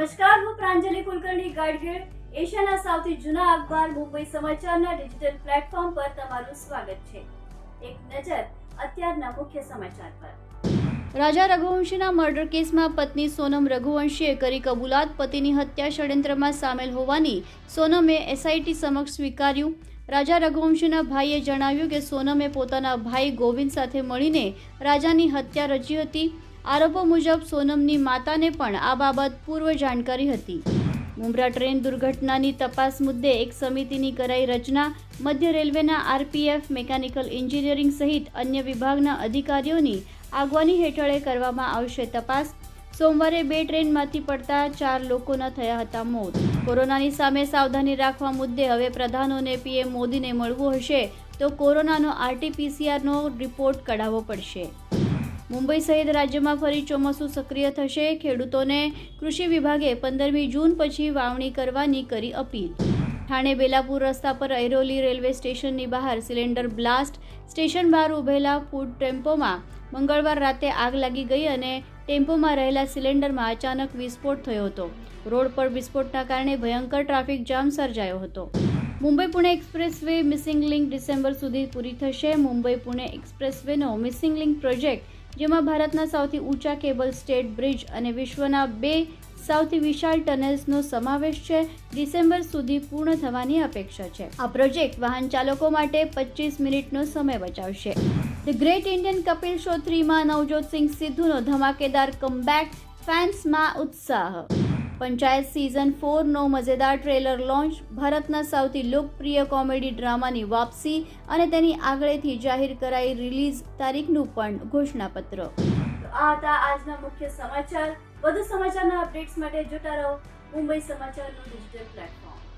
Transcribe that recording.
નમસ્કાર, હું પ્રાંજલિ કુલકર્ણી ગાડગીળ એશિયાના સૌથી જૂના અખબાર, મુંબઈ સમાચારના ડિજિટલ પ્લેટફોર્મ પર તમારું સ્વાગત છે. એક નજર અત્યારના મુખ્ય સમાચાર પર. રાજા રઘુવંશીના મર્ડર કેસમાં પત્ની સોનમ રઘુવંશીએ કરી કબૂલાત. પતિની હત્યા ષડયંત્રમાં સામેલ હોવાની સોનમે એસઆઈટી સમક્ષ સ્વીકાર્યું. રાજા રઘુવંશીના ભાઈએ જણાવ્યું કે સોનમે પોતાના ભાઈ ગોવિંદ સાથે મળીને રાજાની હત્યા રચી હતી. આરોપો મુજબ સોનમની માતાને પણ આ બાબત પૂર્વ જાણકારી હતી. મુંબ્રા ટ્રેન દુર્ઘટનાની તપાસ મુદ્દે એક સમિતિની કરાઈ રચના, મધ્ય રેલવેના આરપીએફ, મિકેનિકલ એન્જિનિયરિંગ સહિત અન્ય વિભાગના અધિકારીઓની આગવાની હેઠળે કરવામાં આવશે તપાસ. સોમવારે બે ટ્રેનમાંથી પડતા ચાર લોકોના થયા હતા મોત. કોરોનાની સામે સાવધાની રાખવા મુદ્દે હવે પ્રધાનોને પીએમ મોદીને મળવું હશે તો કોરોનાનો આરટીપીસીઆરનો રિપોર્ટ કઢાવવો પડશે. મુંબઈ સહિત રાજ્યમાં ફરી ચોમાસું સક્રિય થશે. ખેડૂતોને કૃષિ વિભાગે પંદરમી જૂન પછી વાવણી કરવાની કરી અપીલ. ઠાણે બેલાપુર રસ્તા પર ઐરોલી રેલવે સ્ટેશનની બહાર સિલિન્ડર બ્લાસ્ટ. સ્ટેશન બહાર ઉભેલા ફૂડ ટેમ્પોમાં મંગળવાર રાતે આગ લાગી ગઈ અને ટેમ્પોમાં રહેલા સિલિન્ડરમાં અચાનક વિસ્ફોટ થયો હતો. રોડ પર વિસ્ફોટના કારણે ભયંકર ટ્રાફિક જામ સર્જાયો હતો. Mumbai Pune express missing link December સુધી પૂરી થશે. Mumbai Pune express missing link project જેમાં ભારતના સૌથી ઊંચા કેબલ સ્ટેટ બ્રિજ અને વિશ્વના બે સૌથી વિશાળ ટનલ્સનો સમાવેશ છે, ડિસેમ્બર સુધી પૂર્ણ થવાની અપેક્ષા છે. આ પ્રોજેક્ટ વાહન ચાલકો માટે પચીસ મિનિટનો સમય બચાવશે. The great Indian Kapil show થ્રીમાં Navjot Singh સિદ્ધુનો ધમાકેદાર કમબેક ફેન્સમાં ઉત્સાહ પંચાયત સિઝન ફોરનો મજેદાર ટ્રેલર લોન્ચ ભારતના સૌથી લોકપ્રિય કોમેડી ડ્રામાની વાપસી અને તેની આગળથી જાહેર કરાઈ રિલીઝ તારીખનું પણ ઘોષણાપત્ર. આ હતા આજના મુખ્ય સમાચાર. વધુ સમાચારના અપડેટ્સ માટે જોતા રહો મુંબઈ સમાચારનું ડિજિટલ પ્લેટફોર્મ